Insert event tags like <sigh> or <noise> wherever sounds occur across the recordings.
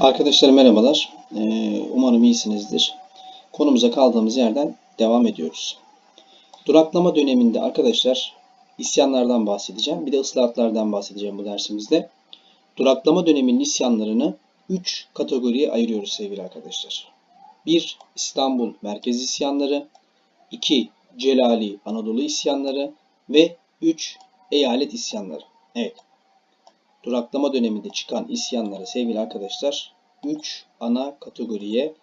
Arkadaşlar merhabalar. Ee, umarım iyisinizdir. Konumuza kaldığımız yerden devam ediyoruz. Duraklama döneminde arkadaşlar isyanlardan bahsedeceğim. Bir de ıslahatlardan bahsedeceğim bu dersimizde. Duraklama döneminin isyanlarını 3 kategoriye ayırıyoruz sevgili arkadaşlar. 1. İstanbul merkez isyanları 2. Celali Anadolu isyanları ve 3. Eyalet isyanları. Evet duraklama döneminde çıkan isyanları sevgili arkadaşlar 3 ana kategoriye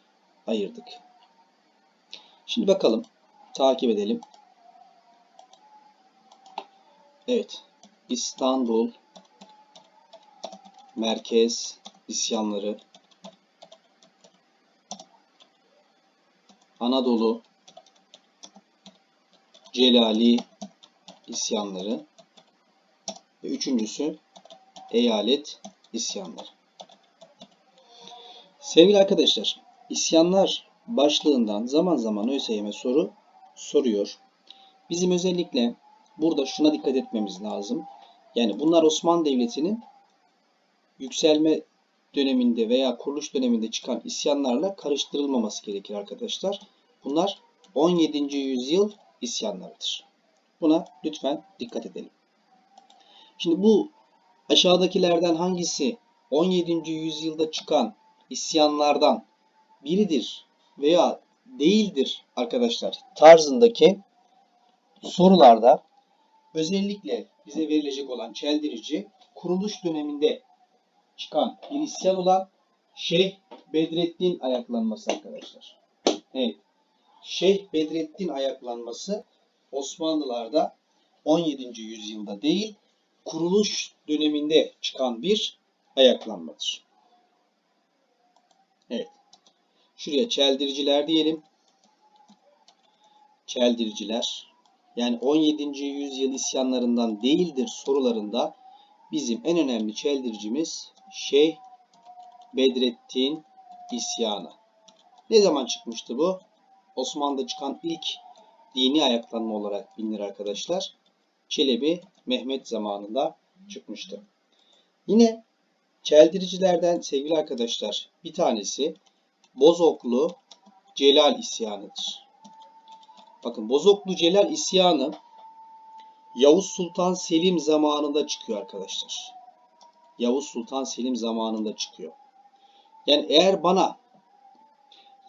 ayırdık. Şimdi bakalım, takip edelim. Evet, İstanbul merkez isyanları, Anadolu Celali isyanları ve üçüncüsü eyalet isyanları. Sevgili arkadaşlar, isyanlar başlığından zaman zaman ÖSYM soru soruyor. Bizim özellikle burada şuna dikkat etmemiz lazım. Yani bunlar Osmanlı Devleti'nin yükselme döneminde veya kuruluş döneminde çıkan isyanlarla karıştırılmaması gerekir arkadaşlar. Bunlar 17. yüzyıl isyanlarıdır. Buna lütfen dikkat edelim. Şimdi bu aşağıdakilerden hangisi 17. yüzyılda çıkan isyanlardan biridir veya değildir arkadaşlar tarzındaki sorularda özellikle bize verilecek olan çeldirici kuruluş döneminde çıkan bir isyan olan Şeyh Bedrettin ayaklanması arkadaşlar. Evet. Şeyh Bedrettin ayaklanması Osmanlılarda 17. yüzyılda değil kuruluş döneminde çıkan bir ayaklanmadır. Evet. Şuraya çeldiriciler diyelim. Çeldiriciler. Yani 17. yüzyıl isyanlarından değildir sorularında bizim en önemli çeldiricimiz Şeyh Bedrettin isyanı. Ne zaman çıkmıştı bu? Osmanlı'da çıkan ilk dini ayaklanma olarak bilinir arkadaşlar. Çelebi Mehmet zamanında çıkmıştı. Yine çeldiricilerden sevgili arkadaşlar bir tanesi Bozoklu Celal isyanıdır. Bakın Bozoklu Celal isyanı Yavuz Sultan Selim zamanında çıkıyor arkadaşlar. Yavuz Sultan Selim zamanında çıkıyor. Yani eğer bana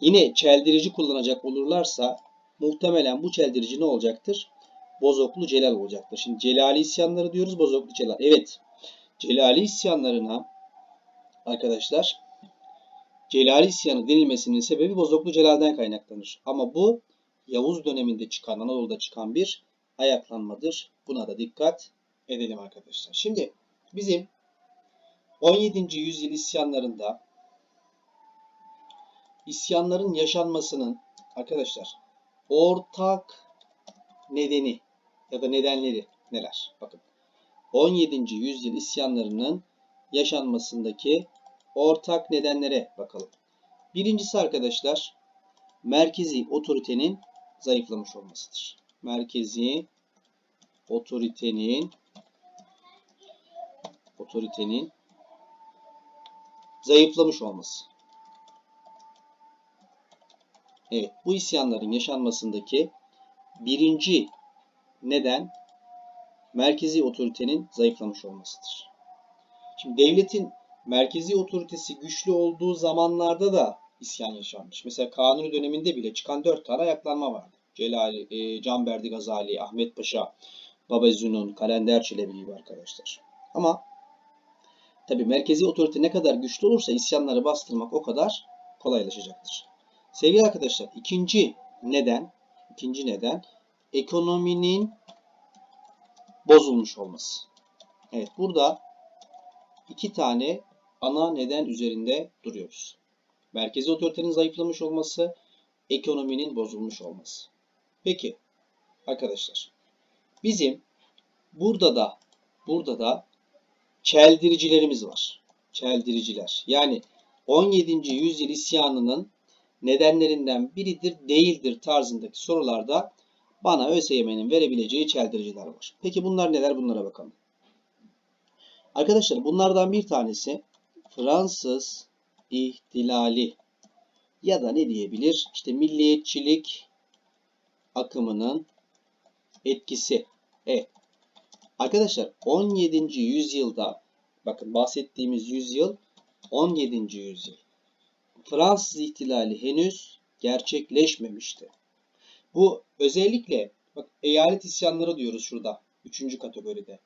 yine çeldirici kullanacak olurlarsa muhtemelen bu çeldirici ne olacaktır? Bozoklu Celal olacaktır. Şimdi Celali isyanları diyoruz, Bozoklu Celal. Evet, Celali isyanlarına arkadaşlar Celali isyanı denilmesinin sebebi Bozoklu Celal'den kaynaklanır. Ama bu Yavuz döneminde çıkan, Anadolu'da çıkan bir ayaklanmadır. Buna da dikkat edelim arkadaşlar. Şimdi bizim 17. yüzyıl isyanlarında isyanların yaşanmasının arkadaşlar ortak nedeni ya da nedenleri neler? Bakın 17. yüzyıl isyanlarının yaşanmasındaki ortak nedenlere bakalım. Birincisi arkadaşlar merkezi otoritenin zayıflamış olmasıdır. Merkezi otoritenin otoritenin zayıflamış olması. Evet, bu isyanların yaşanmasındaki birinci neden? Merkezi otoritenin zayıflamış olmasıdır. Şimdi devletin merkezi otoritesi güçlü olduğu zamanlarda da isyan yaşanmış. Mesela Kanuni döneminde bile çıkan dört tane ayaklanma vardı. Celali, e, Canberdi Gazali, Ahmet Paşa, Baba Zünun, Kalender Çelebi gibi arkadaşlar. Ama tabi merkezi otorite ne kadar güçlü olursa isyanları bastırmak o kadar kolaylaşacaktır. Sevgili arkadaşlar ikinci neden, ikinci neden ekonominin bozulmuş olması. Evet burada iki tane ana neden üzerinde duruyoruz. Merkezi otoritenin zayıflamış olması, ekonominin bozulmuş olması. Peki arkadaşlar bizim burada da burada da çeldiricilerimiz var. Çeldiriciler. Yani 17. yüzyıl isyanının nedenlerinden biridir, değildir tarzındaki sorularda bana ÖSYM'nin verebileceği çeldiriciler var. Peki bunlar neler? Bunlara bakalım. Arkadaşlar bunlardan bir tanesi Fransız ihtilali ya da ne diyebilir? İşte milliyetçilik akımının etkisi. Evet. Arkadaşlar 17. yüzyılda bakın bahsettiğimiz yüzyıl 17. yüzyıl. Fransız ihtilali henüz gerçekleşmemişti. Bu özellikle bak eyalet isyanları diyoruz şurada. Üçüncü kategoride.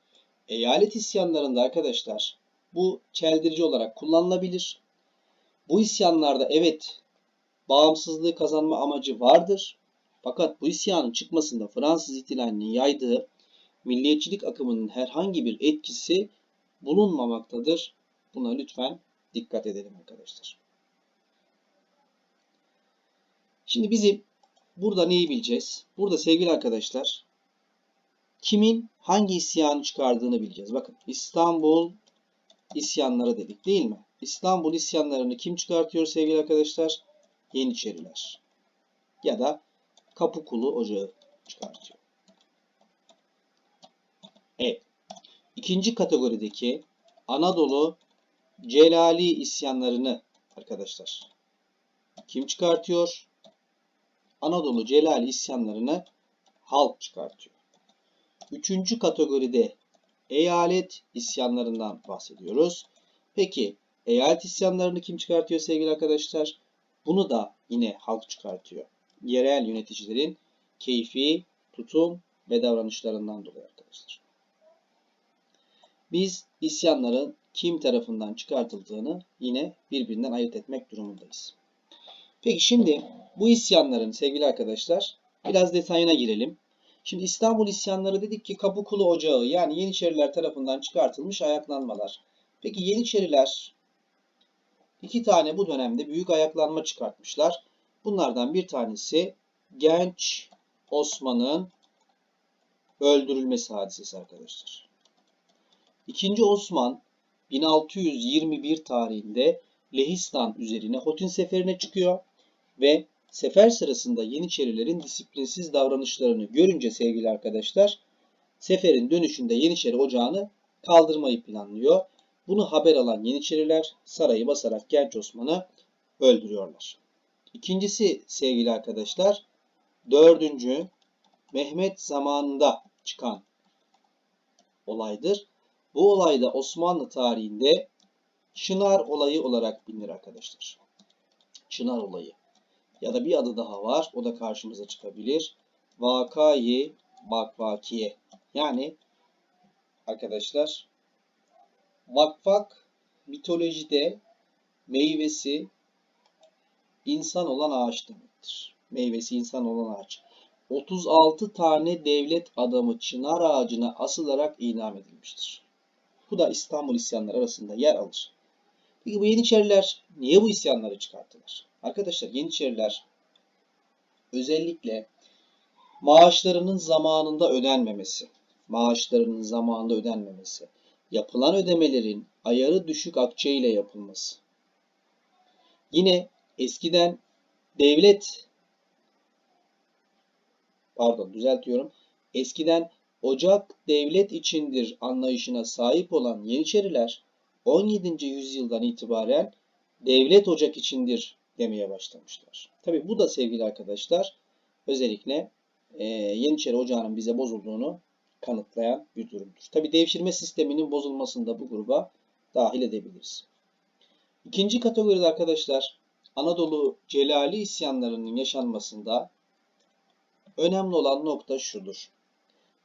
Eyalet isyanlarında arkadaşlar bu çeldirici olarak kullanılabilir. Bu isyanlarda evet bağımsızlığı kazanma amacı vardır. Fakat bu isyanın çıkmasında Fransız ihtilalinin yaydığı milliyetçilik akımının herhangi bir etkisi bulunmamaktadır. Buna lütfen dikkat edelim arkadaşlar. Şimdi bizim burada neyi bileceğiz? Burada sevgili arkadaşlar kimin hangi isyanı çıkardığını bileceğiz. Bakın İstanbul isyanları dedik değil mi? İstanbul isyanlarını kim çıkartıyor sevgili arkadaşlar? Yeniçeriler. Ya da Kapıkulu Ocağı çıkartıyor. Evet. İkinci kategorideki Anadolu Celali isyanlarını arkadaşlar kim çıkartıyor? Anadolu Celali isyanlarını halk çıkartıyor. Üçüncü kategoride eyalet isyanlarından bahsediyoruz. Peki eyalet isyanlarını kim çıkartıyor sevgili arkadaşlar? Bunu da yine halk çıkartıyor. Yerel yöneticilerin keyfi, tutum ve davranışlarından dolayı arkadaşlar. Biz isyanların kim tarafından çıkartıldığını yine birbirinden ayırt etmek durumundayız. Peki şimdi bu isyanların sevgili arkadaşlar biraz detayına girelim. Şimdi İstanbul isyanları dedik ki Kapıkulu Ocağı yani Yeniçeriler tarafından çıkartılmış ayaklanmalar. Peki Yeniçeriler iki tane bu dönemde büyük ayaklanma çıkartmışlar. Bunlardan bir tanesi genç Osman'ın öldürülmesi hadisesi arkadaşlar. İkinci Osman 1621 tarihinde Lehistan üzerine Hotin seferine çıkıyor ve sefer sırasında Yeniçerilerin disiplinsiz davranışlarını görünce sevgili arkadaşlar seferin dönüşünde Yeniçeri ocağını kaldırmayı planlıyor. Bunu haber alan Yeniçeriler sarayı basarak Genç Osman'ı öldürüyorlar. İkincisi sevgili arkadaşlar dördüncü Mehmet zamanında çıkan olaydır. Bu olay da Osmanlı tarihinde Çınar olayı olarak bilinir arkadaşlar. Çınar olayı. Ya da bir adı daha var. O da karşımıza çıkabilir. Vakayı Bakvakiye. Yani arkadaşlar vakvak mitolojide meyvesi insan olan ağaç demektir. Meyvesi insan olan ağaç. 36 tane devlet adamı çınar ağacına asılarak idam edilmiştir. Bu da İstanbul isyanları arasında yer alır. Peki bu Yeniçeriler niye bu isyanları çıkarttılar? Arkadaşlar Yeniçeriler özellikle maaşlarının zamanında ödenmemesi, maaşlarının zamanında ödenmemesi, yapılan ödemelerin ayarı düşük akçe ile yapılması. Yine eskiden devlet pardon düzeltiyorum. Eskiden ocak devlet içindir anlayışına sahip olan Yeniçeriler 17. yüzyıldan itibaren devlet ocak içindir demeye başlamışlar. Tabi bu da sevgili arkadaşlar özellikle e, Yeniçeri Ocağı'nın bize bozulduğunu kanıtlayan bir durumdur. Tabi devşirme sisteminin bozulmasını da bu gruba dahil edebiliriz. İkinci kategoride arkadaşlar Anadolu Celali isyanlarının yaşanmasında önemli olan nokta şudur.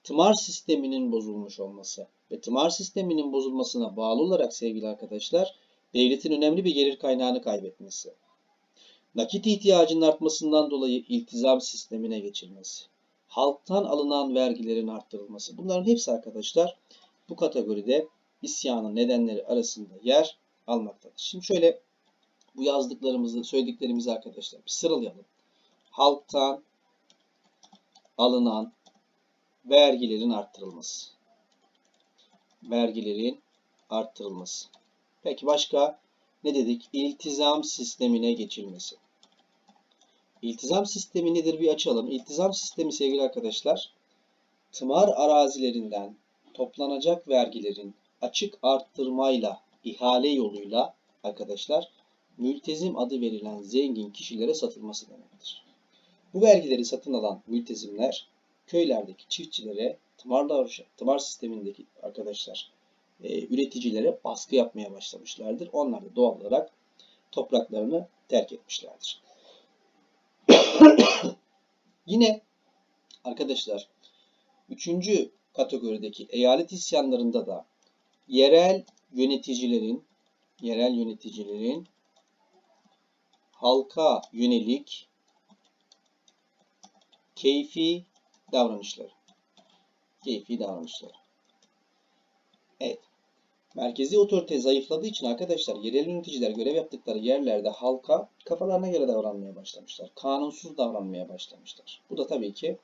Tımar sisteminin bozulmuş olması ve tımar sisteminin bozulmasına bağlı olarak sevgili arkadaşlar devletin önemli bir gelir kaynağını kaybetmesi. Nakit ihtiyacının artmasından dolayı iltizam sistemine geçilmesi. Halktan alınan vergilerin arttırılması. Bunların hepsi arkadaşlar bu kategoride isyanın nedenleri arasında yer almaktadır. Şimdi şöyle bu yazdıklarımızı, söylediklerimizi arkadaşlar bir sıralayalım. Halktan alınan vergilerin arttırılması. Vergilerin arttırılması. Peki başka ne dedik? İltizam sistemine geçilmesi. İltizam sistemi nedir bir açalım. İltizam sistemi sevgili arkadaşlar, tımar arazilerinden toplanacak vergilerin açık arttırmayla, ihale yoluyla arkadaşlar mültezim adı verilen zengin kişilere satılması demektir. Bu vergileri satın alan mültezimler köylerdeki çiftçilere, tımarlar, tımar sistemindeki arkadaşlar, e, üreticilere baskı yapmaya başlamışlardır. Onlar da doğal olarak topraklarını terk etmişlerdir. <coughs> Yine arkadaşlar üçüncü kategorideki eyalet isyanlarında da yerel yöneticilerin yerel yöneticilerin halka yönelik keyfi davranışları. Keyfi davranışları. Merkezi otorite zayıfladığı için arkadaşlar yerel yöneticiler görev yaptıkları yerlerde halka kafalarına göre davranmaya başlamışlar. Kanunsuz davranmaya başlamışlar. Bu da tabii ki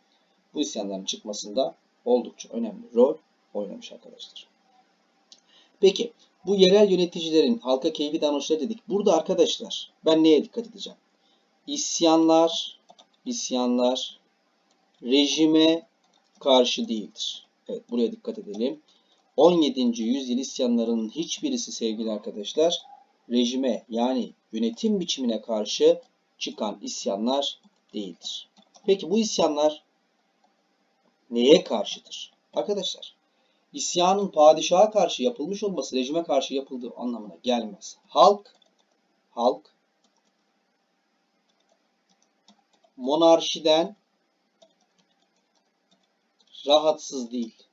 bu isyanların çıkmasında oldukça önemli rol oynamış arkadaşlar. Peki bu yerel yöneticilerin halka keyfi davranışları dedik. Burada arkadaşlar ben neye dikkat edeceğim? İsyanlar, isyanlar rejime karşı değildir. Evet buraya dikkat edelim. 17. yüzyıl isyanlarının hiçbirisi sevgili arkadaşlar rejime yani yönetim biçimine karşı çıkan isyanlar değildir. Peki bu isyanlar neye karşıdır? Arkadaşlar isyanın padişaha karşı yapılmış olması rejime karşı yapıldığı anlamına gelmez. Halk halk monarşiden rahatsız değil.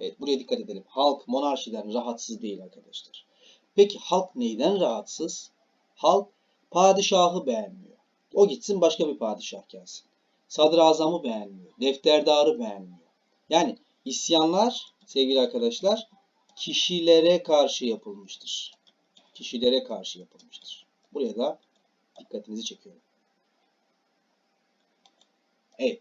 Evet buraya dikkat edelim. Halk monarşiden rahatsız değil arkadaşlar. Peki halk neyden rahatsız? Halk padişahı beğenmiyor. O gitsin başka bir padişah gelsin. Sadrazamı beğenmiyor. Defterdarı beğenmiyor. Yani isyanlar sevgili arkadaşlar kişilere karşı yapılmıştır. Kişilere karşı yapılmıştır. Buraya da dikkatinizi çekiyorum. Evet.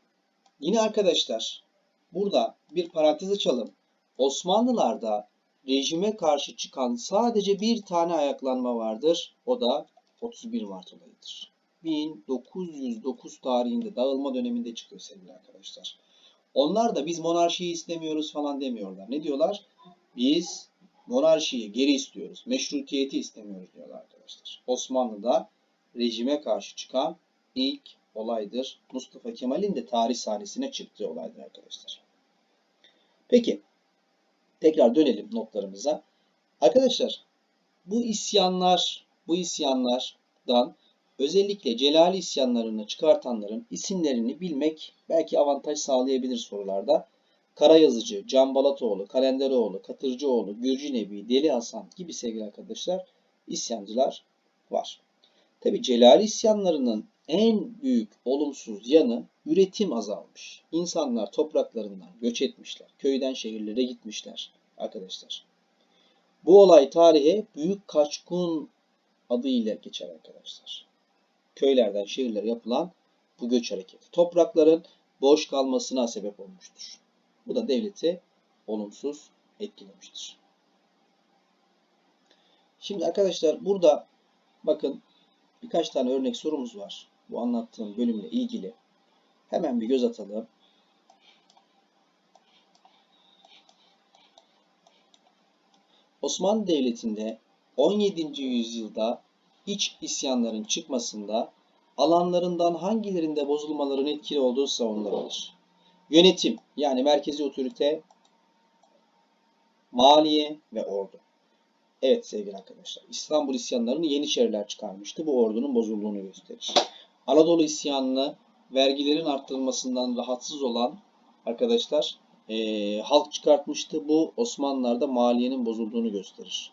Yine arkadaşlar burada bir parantez açalım. Osmanlılarda rejime karşı çıkan sadece bir tane ayaklanma vardır. O da 31 Mart olayıdır. 1909 tarihinde dağılma döneminde çıkıyor sevgili arkadaşlar. Onlar da biz monarşiyi istemiyoruz falan demiyorlar. Ne diyorlar? Biz monarşiyi geri istiyoruz. Meşrutiyeti istemiyoruz diyorlar arkadaşlar. Osmanlı'da rejime karşı çıkan ilk olaydır. Mustafa Kemal'in de tarih sahnesine çıktığı olaydır arkadaşlar. Peki tekrar dönelim notlarımıza. Arkadaşlar bu isyanlar, bu isyanlardan özellikle Celali isyanlarını çıkartanların isimlerini bilmek belki avantaj sağlayabilir sorularda. Karayazıcı, Can Balatoğlu, Kalenderoğlu, Katırcıoğlu, Gürcü Nebi, Deli Hasan gibi sevgili arkadaşlar isyancılar var. Tabi Celali isyanlarının en büyük olumsuz yanı üretim azalmış. İnsanlar topraklarından göç etmişler. Köyden şehirlere gitmişler arkadaşlar. Bu olay tarihe Büyük Kaçkun adıyla geçer arkadaşlar. Köylerden şehirlere yapılan bu göç hareketi. Toprakların boş kalmasına sebep olmuştur. Bu da devleti olumsuz etkilemiştir. Şimdi arkadaşlar burada bakın birkaç tane örnek sorumuz var. Bu anlattığım bölümle ilgili. Hemen bir göz atalım. Osmanlı Devleti'nde 17. yüzyılda iç isyanların çıkmasında alanlarından hangilerinde bozulmaların etkili olduğu savunulabilir. Yönetim yani merkezi otorite, maliye ve ordu. Evet sevgili arkadaşlar, İstanbul isyanlarını Yeniçeriler çıkarmıştı. Bu ordunun bozulduğunu gösterir. Anadolu isyanını vergilerin arttırılmasından rahatsız olan arkadaşlar e, halk çıkartmıştı. Bu Osmanlılar'da maliyenin bozulduğunu gösterir.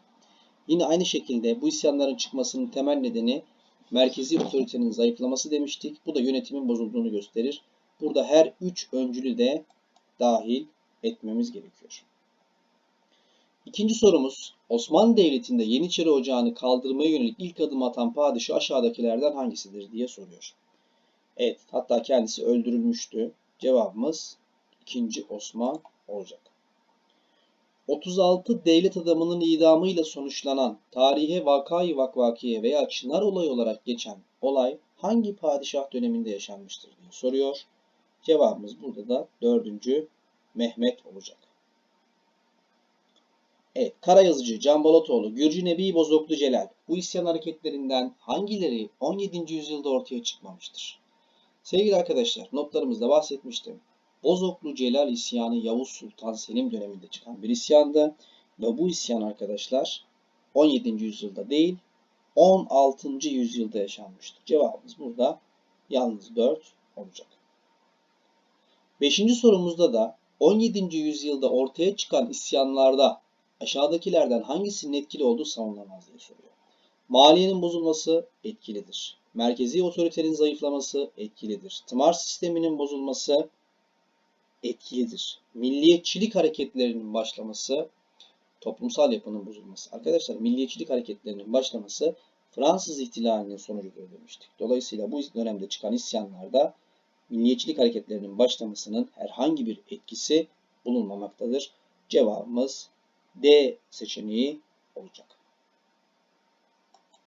Yine aynı şekilde bu isyanların çıkmasının temel nedeni merkezi otoritenin zayıflaması demiştik. Bu da yönetimin bozulduğunu gösterir. Burada her üç öncülü de dahil etmemiz gerekiyor. İkinci sorumuz Osmanlı Devleti'nde Yeniçeri Ocağı'nı kaldırmaya yönelik ilk adım atan padişah aşağıdakilerden hangisidir diye soruyor. Evet hatta kendisi öldürülmüştü. Cevabımız 2. Osman olacak. 36 devlet adamının idamıyla sonuçlanan tarihe vakayı vakvakiye veya çınar olayı olarak geçen olay hangi padişah döneminde yaşanmıştır diye soruyor. Cevabımız burada da 4. Mehmet olacak. Evet, Karayazıcı, Can Balatoğlu, Gürcü Nebi Bozoklu Celal. Bu isyan hareketlerinden hangileri 17. yüzyılda ortaya çıkmamıştır? Sevgili arkadaşlar, notlarımızda bahsetmiştim. Bozoklu Celal isyanı Yavuz Sultan Selim döneminde çıkan bir isyandı. Ve bu isyan arkadaşlar 17. yüzyılda değil, 16. yüzyılda yaşanmıştır. Cevabımız burada yalnız 4 olacak. Beşinci sorumuzda da 17. yüzyılda ortaya çıkan isyanlarda aşağıdakilerden hangisinin etkili olduğu savunulamaz diye soruyor. Maliyenin bozulması etkilidir. Merkezi otoritenin zayıflaması etkilidir. Tımar sisteminin bozulması etkilidir. Milliyetçilik hareketlerinin başlaması, toplumsal yapının bozulması. Arkadaşlar milliyetçilik hareketlerinin başlaması Fransız ihtilalinin sonucudur demiştik. Dolayısıyla bu dönemde çıkan isyanlarda milliyetçilik hareketlerinin başlamasının herhangi bir etkisi bulunmamaktadır. Cevabımız D seçeneği olacak.